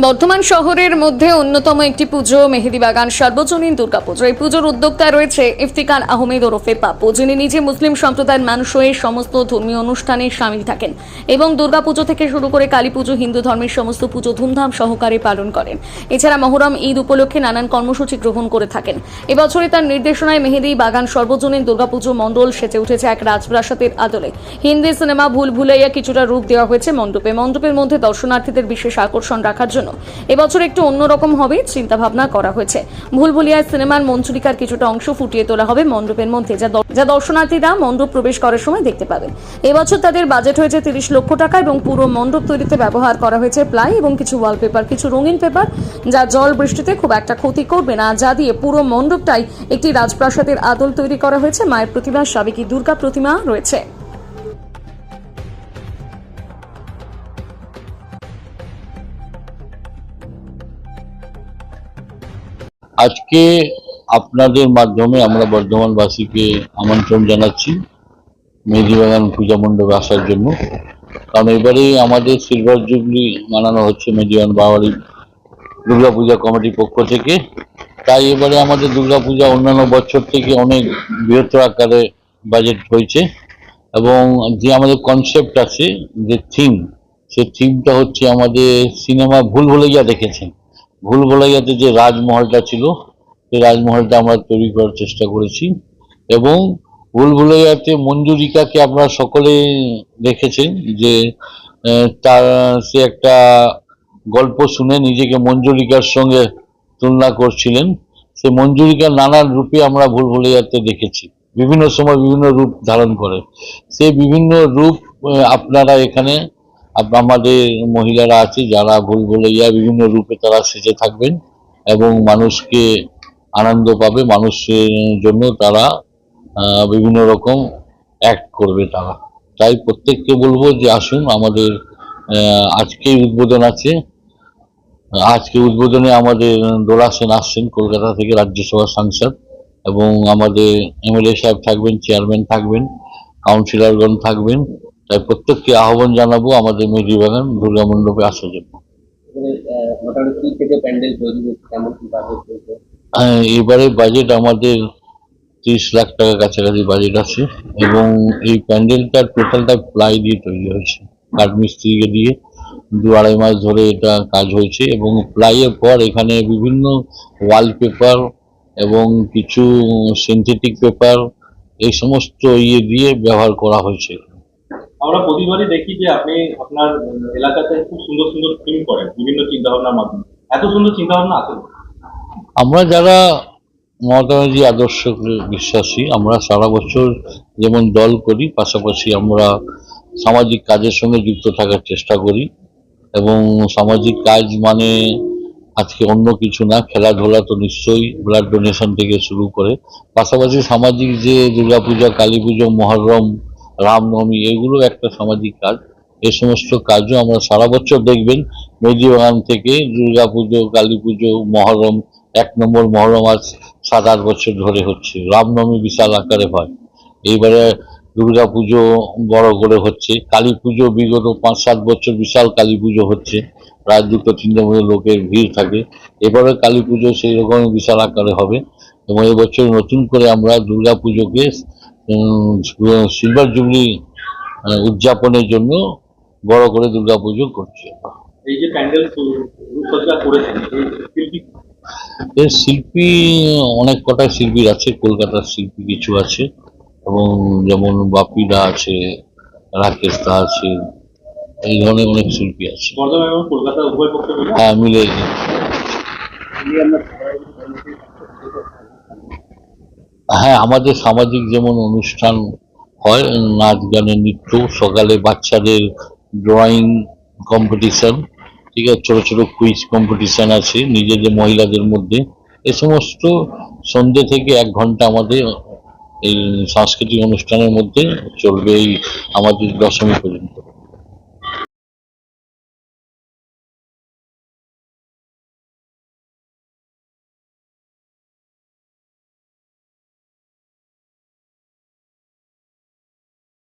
বর্ধমান শহরের মধ্যে অন্যতম একটি পুজো মেহেদিবাগান সার্বজনীন দুর্গাপুজো। এই পুজোর উদ্যোক্তা রয়েছে ইফতিকার আহমেদ ওরফে পাপু, যিনি নিজে মুসলিম সম্প্রদায়ের মানুষ হয়ে সমস্ত ধর্মীয় অনুষ্ঠানে সামিল থাকেন এবং দুর্গাপুজো থেকে শুরু করে কালী পুজো, হিন্দু ধর্মের সমস্ত পুজো ধুমধাম সহকারে পালন করেন। এছাড়া মহরম, ঈদ উপলক্ষে নানান কর্মসূচি গ্রহণ করে থাকেন। এবছরে তার নির্দেশনায় মেহেদি বাগান, সর্বজনীন দুর্গাপুজো মণ্ডল সেজে উঠেছে এক রাজপ্রাসাদের আদলে। হিন্দি সিনেমা ভুল ভুলাইয়া কিছুটা রূপ দেওয়া হয়েছে মণ্ডপে। মণ্ডপের মধ্যে দর্শনার্থীদের বিশেষ আকর্ষণ রাখার জন্য এবছর একটু অন্যরকম হবে চিন্তা ভাবনা করা হয়েছে। ভুলভুলিয়া সিনেমার মঞ্চুরিকার কিছুটা অংশ ফুটিয়ে তোলা হবে মণ্ডপের মধ্যে, যা যা দর্শনার্থীরা মণ্ডপ প্রবেশ করার সময় দেখতে পাবেন। এবছর তাদের বাজেট হয়েছে তিরিশ লক্ষ টাকা এবং পুরো মণ্ডপ তৈরিতে ব্যবহার করা হয়েছে প্লাই এবং কিছু ওয়ালপেপার কিছু রঙিন পেপার যা জল বৃষ্টিতে খুব একটা ক্ষতি করবে না। যা দিয়ে পুরো মণ্ডপটাই একটি রাজপ্রাসাদের আদল তৈরি করা হয়েছে। মায়ের প্রতিমা সাবেকি দুর্গা প্রতিমা রয়েছে। আজকে আপনাদের মাধ্যমে আমরা বর্ধমানবাসীকে আমন্ত্রণ জানাচ্ছি মেহেদিবাগান পূজা মণ্ডপে আসার জন্য। কারণ এবারে আমাদের সিলভার জুবলি মানানো হচ্ছে মেহেদিবাগান বাওয়ারি দুর্গাপূজা কমিটির পক্ষ থেকে। তাই এবারে আমাদের দুর্গাপূজা অন্যান্য বছর থেকে অনেক বৃহত্তর আকারে বাজেট হয়েছে এবং যে আমাদের কনসেপ্ট আছে যে থিম সে থিমটা হচ্ছে আমাদের সিনেমা ভুল ভুলাইয়া দেখেছেন। ভুল ভুলাইয়াতে যে রাজমহলটা ছিল, সেই রাজমহলটা আমরা তৈরি করার চেষ্টা করেছি এবং ভুল ভুলাইয়াতে মঞ্জুরিকাকে আপনারা সকলে দেখেছেন যে তার, সে একটা গল্প শুনে নিজেকে মঞ্জুরিকার সঙ্গে তুলনা করছিলেন। সে মঞ্জুরিকার নানান রূপে আমরা ভুল ভুলাইয়াতে দেখেছি। বিভিন্ন সময় বিভিন্ন রূপ ধারণ করে। সেই বিভিন্ন রূপ আপনারা এখানে আমাদের মহিলারা আছে, যারা ভুল ভুলাইয়া বিভিন্ন রূপে তারা সেজে থাকবেন এবং মানুষকে আনন্দ পাবে, মানুষের জন্য তারা বিভিন্ন রকম অ্যাক্ট করবে তারা। তাই প্রত্যেককে বলব যে আসুন, আমাদের আজকেই উদ্বোধন আছে। আজকে উদ্বোধনে আমাদের দোলা সেন আসছেন, কলকাতা থেকে রাজ্যসভা সাংসদ এবং আমাদের এমএলএ সাহেব থাকবেন, চেয়ারম্যান থাকবেন, কাউন্সিলরগণ থাকবেন। তাই প্রত্যেককে আহ্বান জানাব আমাদের মেহেদিবাগান দুর্গা মণ্ডপে আসার জন্য। এবারে, বাজেট হ্যাঁ, বাজেট আমাদের তিরিশ লাখ টাকা কাছাকাছি বাজেট আছে এবং এই প্যান্ডেলটা টোটালটা প্লাই দিয়ে তৈরি হয়েছে। কাঠমিস্ত্রিকে দিয়ে দু আড়াই মাস ধরে এটা কাজ হয়েছে এবং প্লাইয়ের পর এখানে বিভিন্ন ওয়ালপেপার এবং কিছু সিনথেটিক পেপার এই সমস্ত ইয়ে দিয়ে ব্যবহার করা হয়েছে। আমরা প্রতিবারই দেখি যে আপনি আপনার এলাকাতে খুব সুন্দর সুন্দর থিম করেন, বিভিন্ন চিন্তা ভাবনার মাধ্যমে। এত সুন্দর চিন্তা ভাবনা আছে? আমরা যারা মমতা ব্যানার্জি আদর্শ বিশ্বাসী, আমরা সারা বছর যেমন দল করি, পাশাপাশি আমরা সামাজিক কাজের সঙ্গে যুক্ত থাকার চেষ্টা করি এবং সামাজিক কাজ মানে আজকে অন্য কিছু না, খেলাধুলা তো নিশ্চয়ই ব্লাড ডোনেশন থেকে শুরু করে। পাশাপাশি সামাজিক যে দুর্গাপূজা কালী পুজো মহরম রামনবমী এগুলো একটা সামাজিক কাজ। এ সমস্ত কাজও আমরা সারা বছর দেখবেন। মেদিবাগান থেকে দুর্গাপুজো কালী পুজো মহরম, এক নম্বর মহরম আজ সাত আট বছর ধরে হচ্ছে। রামনবমী বিশাল আকারে হয়। এইবারে দুর্গা পুজো বড় করে হচ্ছে। কালী পুজো বিগত পাঁচ সাত বছর বিশাল কালী পুজো হচ্ছে। প্রায় দুটো তিনটে মতো লোকের ভিড় থাকে। এবারে কালী পুজো সেই রকম বিশাল আকারে হবে। এবং এবছর নতুন করে আমরা দুর্গা পুজোকে সিলভার জুবলি আহ, উদযাপনের জন্য বড় করে দুর্গা পুজো করছি। এই যে প্যান্ডেল করেছেন শিল্পী এর শিল্পী অনেক কটা শিল্পীর আছে কলকাতার শিল্পী কিছু আছে এবং যেমন বাপিদা আছে রাকেশ দা আছে এই ধরনের অনেক শিল্পী আছে। হ্যাঁ মিলে। হ্যাঁ আমাদের সামাজিক যেমন অনুষ্ঠান হয়, নাচ গানের নৃত্য, সকালে বাচ্চাদের ড্রয়িং কম্পিটিশন ঠিক আছে, ছোটো ছোটো কুইজ কম্পিটিশন আছে, নিজেদের, মহিলাদের মধ্যে। এ সমস্ত সন্ধ্যে থেকে এক ঘণ্টা আমাদের এই সাংস্কৃতিক অনুষ্ঠানের মধ্যে চলবে এই আমাদের দশমী পর্যন্ত।